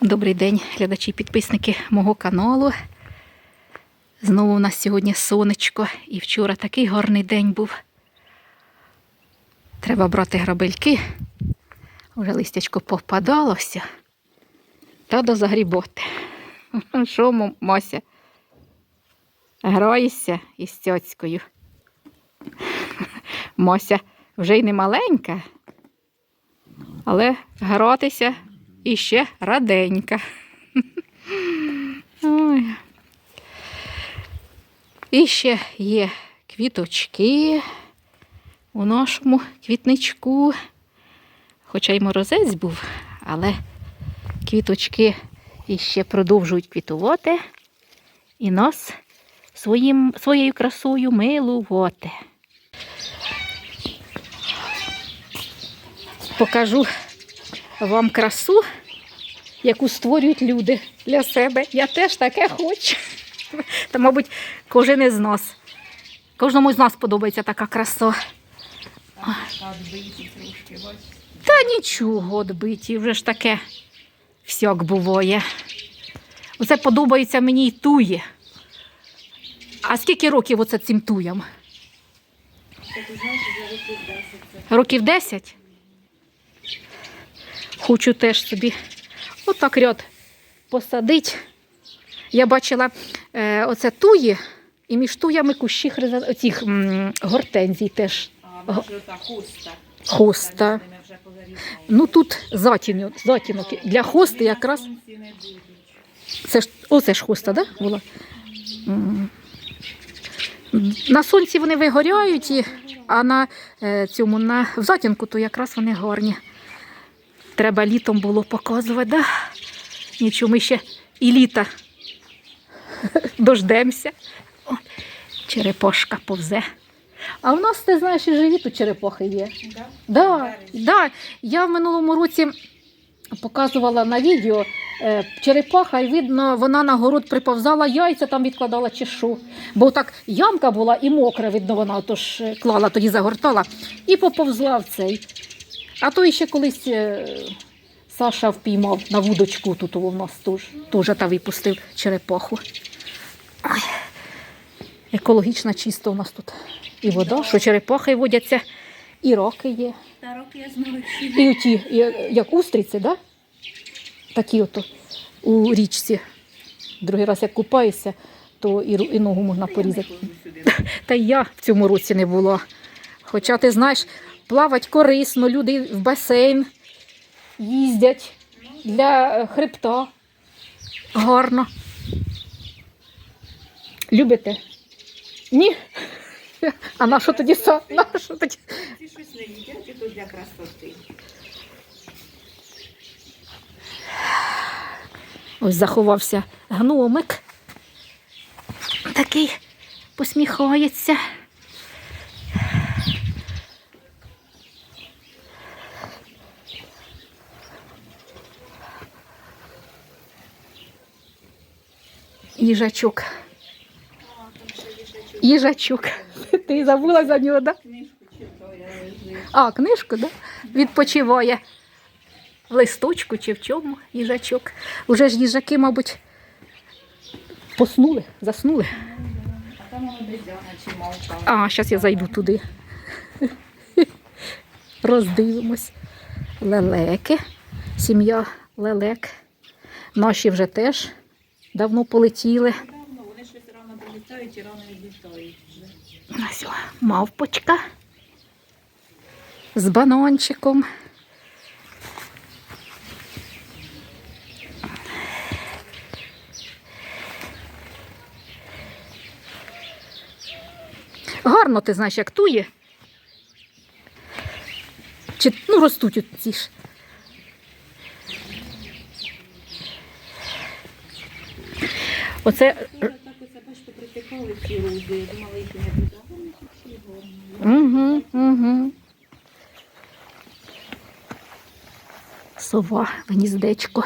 Добрий день, глядачі і підписники мого каналу. Знову у нас сьогодні сонечко, і вчора такий гарний день був. Треба брати грабельки. Вже листячко попадалося. Та до загріботи. Що, мо- Мося? Граєшся із цьоцькою. Мося вже й не маленька, але гратися іще раденька. Ой. І ще є квіточки у нашому квітничку. Хоча й морозець був, але квіточки іще продовжують квітувати і нас своїм, своєю красою милувати. Покажу вам красу, яку створюють люди для себе. Я теж таке хочу. Та, мабуть, кожен із нас. Кожному з нас подобається така краса. Та нічого, відбиті, вже ж таке всяк буває. Оце подобається мені й тує. А скільки років оце цим туям? Років 10? Хочу теж собі отак ряд посадити. Я бачила е, оце туї, і між туями кущі хриза... оцих м, гортензій теж. А може та хуста. Хоста. Ну тут затінок, затінок. Для хости якраз. Це ж, оце ж хоста, да, була? На сонці вони вигоряють, і, а на е, цьому на в затінку то якраз вони гарні. Треба літом було показувати, да? Нічого, ми ще і літа дождемося. О, черепашка повзе. А в нас, ти знаєш, і живі тут черепахи є. Да? Да, да. Я в минулому році показувала на відео е, черепаха, і видно, вона на город приповзала яйця, там відкладала чи що. Бо так ямка була і мокра, видно, вона тож клала, тоді загортала і поповзла в цей. А то ще колись е, Саша впіймав на вудочку тут у нас теж, теж та випустив черепаху. Екологічно чисто у нас тут. І вода, що черепахи водяться, і роки є. Та роки я знаю. І оті, як устриці, да? такі ото у річці. Другий раз як купаюся, то і, і ногу можна порізати. Та я в цьому році не була. Хоча ти знаєш, плавати корисно, люди в басейн їздять для е, хребта. Гарно. Любите? Ні? А на що тоді са? На що тоді? Ці щось не їдять, і то для красоти. Ось заховався гномик. Такий посміхається. Їжачок. Їжачок. Ти забула за нього, так? А, книжку, да? Відпочиває. В листочку чи в чому їжачок. Уже ж їжаки, мабуть, поснули, заснули. А там. А, зараз я зайду туди. Роздивимось. Лелеки. Сім'я лелек. Наші вже теж давно полетіли. Давно вони щось рано долітають і рано відлітають вже. Ось мавпочка з бананчиком. Гарно ти знаєш, як тує. Чи, ну, ростуть ці ж. Оце Я так оце, бачите, притикали ці руди. Я думала, їх і не буде. А вони тут всі гарні. Угу, угу. Сова в гніздечку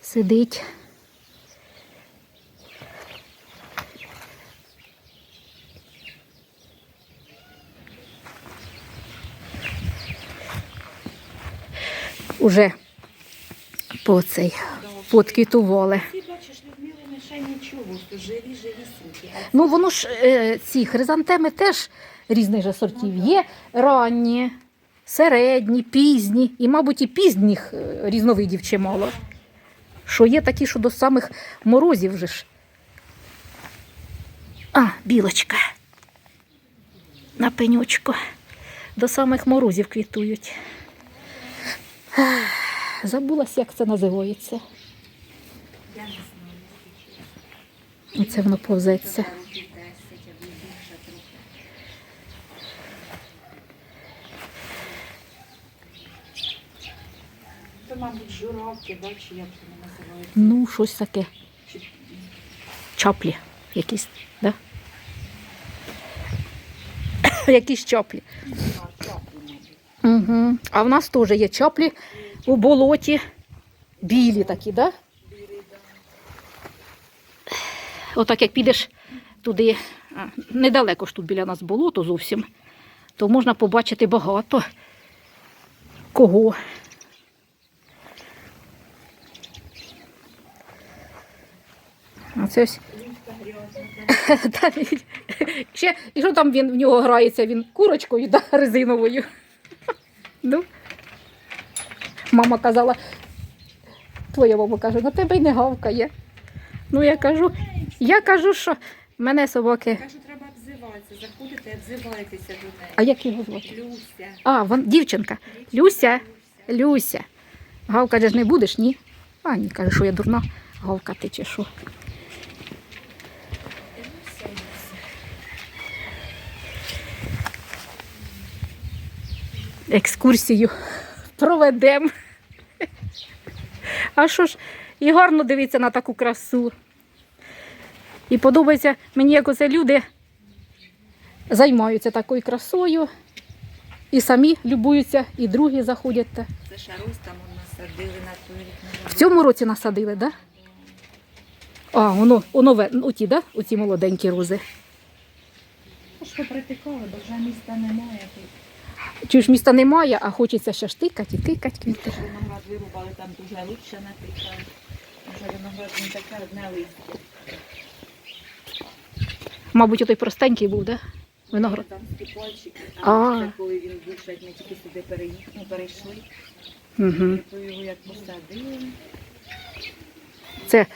сидить. Уже по цей Да. подквітували. Ці, бачиш, Людмилини ще нічого, що живі, живі сумки. Ну воно ж е, ці хризантеми теж різних же сортів. Є ранні, середні, пізні, і, мабуть, і пізніх е, різновидів чимало. Що є такі, що до самих морозів вже ж. А, білочка. На пенючку. До самих морозів квітують. Забулася, як це називається. я не знаю. Оце воно повзеться. Це років 10, або більше трохи. То, мабуть, журавки, да, чи як вони називаються? Ну, щось таке. Чаплі якісь, да? якісь чаплі. А. Угу. А в нас теж є чаплі у болоті. Білі такі, да? Білий, да. Отак як підеш туди, недалеко ж тут біля нас болото зовсім, то можна побачити багато кого. А ось і що там він в нього грається? Він курочкою да, резиновою. Ну. Мама казала, твоя мама каже, на тебе й не гавкає. Ну я кажу, я кажу, що мене собаки. Кажу, треба обзиватися, заходите, обзивайтеся до неї. А як його звати? Люся. А, вон, дівчинка. Люся, Люся. Гавкати ж не будеш, ні? А, ні, каже, що я дурна гавкати чи що. Екскурсію проведемо. А що ж, і гарно дивитися на таку красу. І подобається мені, як оце люди займаються такою красою. І самі любуються, і другі заходять. Це шарус там насадили на той. В цьому році насадили, так? Да? А, воно, воно ве- оті, да? оці молоденькі рози. Ну, Що притикали, бо вже міста немає тут. Ж міста немає, а хочеться ще ж тикати і тикати квіти. Виноград вирубали, там дуже лучше натикали. Вже виноград не таке одне листя. Мабуть, отой простенький був, да? Виноград. Там степольчики. А. А це коли він був, ми тільки сюди переїхали, ну, перейшли. Угу. То його як посадили. Це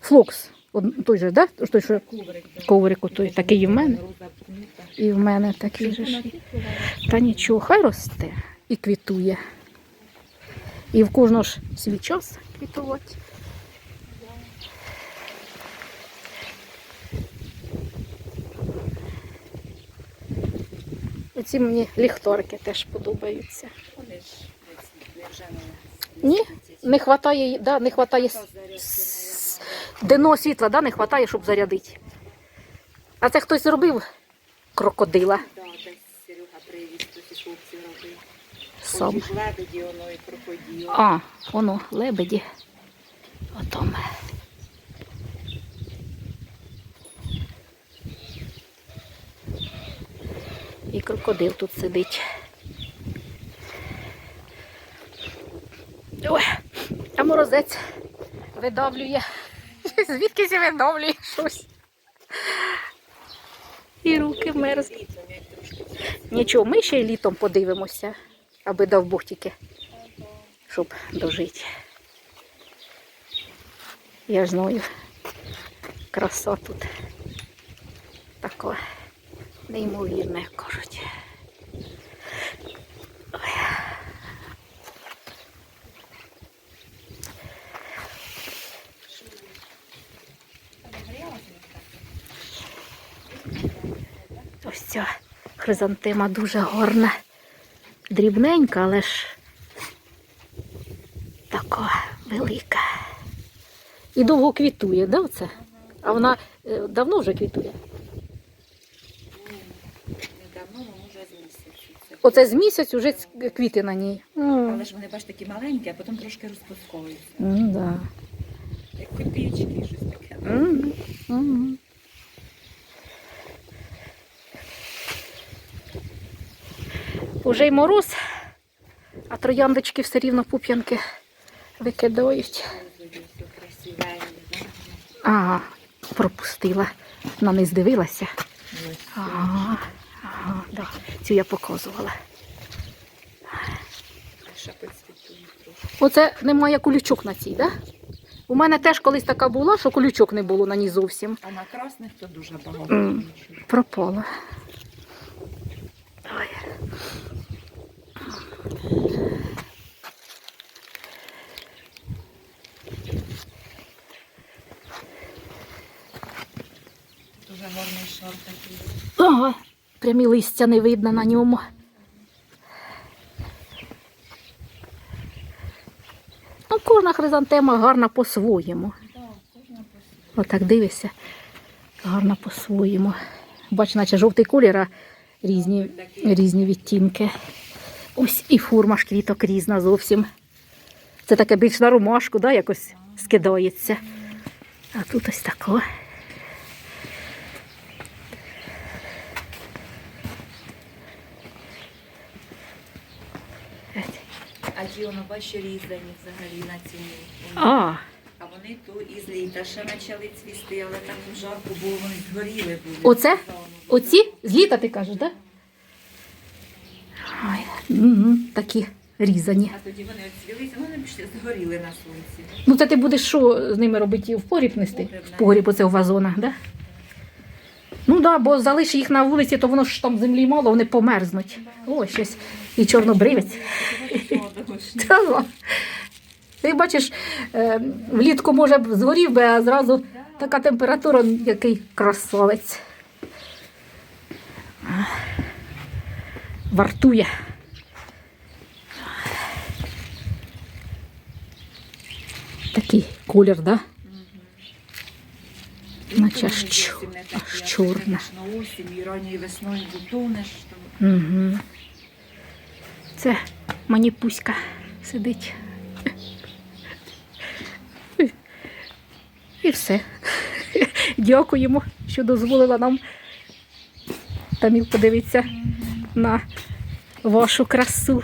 флокс. Од- Той же, да? Той, що Коврик. да. той такий і в мене. Роза пнута. І в мене такий же. Ж. Та нічого, хай росте і квітує. І в кожного ж свій час квітувати. Оці мені ліхторики теж подобаються. Вони ж не- не Ні, не хватає, да, не хватає денного світла, да, не хватає, щоб зарядити. А це хтось зробив крокодила Да, десь Серега привіз, хтось із хлопців робив. сам. Лебеді, воно і крокодил. А, воно, лебеді. Отом. І крокодил тут сидить. Ой, а морозець видавлює. Звідки сі видавлює щось? І руки мерзнуть. Нічого, ми ще й літом подивимося, аби дав Бог тільки, щоб дожити. Я ж знаю, краса тут така неймовірна, як кажуть. Ось ця хризантема дуже гарна. Дрібненька, але ж така велика. І довго квітує, да, оце? А вона е, давно вже квітує. недавно, ну, може з місяцю. Це. Оце з місяць уже квіти на ній. Але ж вони, бачите, такі маленькі, а потім трошки розпускаються. м, да. Як копійки, щось таке. М, м. Уже й мороз, а трояндочки все рівно пуп'янки викидають. Ага, пропустила. На не здивилася. Ага. Цю я показувала. Оце немає кулючок на цій, так? Да? У мене теж колись така була, що кулючок не було на ній зовсім. А на красних то дуже багато. Нічого. Пропала. Ой. Дуже гарний шар такий. Ага, прямі листя не видно на ньому. Ну, кожна хризантема гарна по-своєму. Так, Отак дивишся. Гарна по-своєму. Бач, наче жовтий колір, а різні, різні відтінки. Ось і форма ж квіток різна зовсім. Це таке більш на ромашку, да, якось скидається. А тут ось тако. Воно бачиш різані взагалі на ціні. А, А вони то із літа ще почали цвісти, але там їм жарко було, вони згоріли були. Оце? Оці з літа ти кажеш, так? Да? Угу, такі різані. А тоді вони оцвілися, вони б ще згоріли на сонці. Ну, це ти будеш що з ними робити? В погріб нести? В погріб оце у вазонах, да? Ну так, да, бо залиш їх на вулиці, то воно ж там землі мало, вони померзнуть. О, щось. І чорнобривець. Ти бачиш, е, влітку може б згорів би, а зразу така температура, який красавець. Вартує. Такий колір, да? Наче чор- аж чорне. На осінь, і ранньою весною бутониш. Угу. Це маніпуська сидить. І все. Дякуємо, що дозволила нам Таміл подивитися на вашу красу.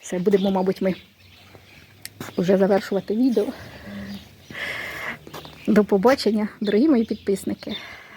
Все, будемо, мабуть, ми вже завершувати відео. До побачення, дорогі мої підписники.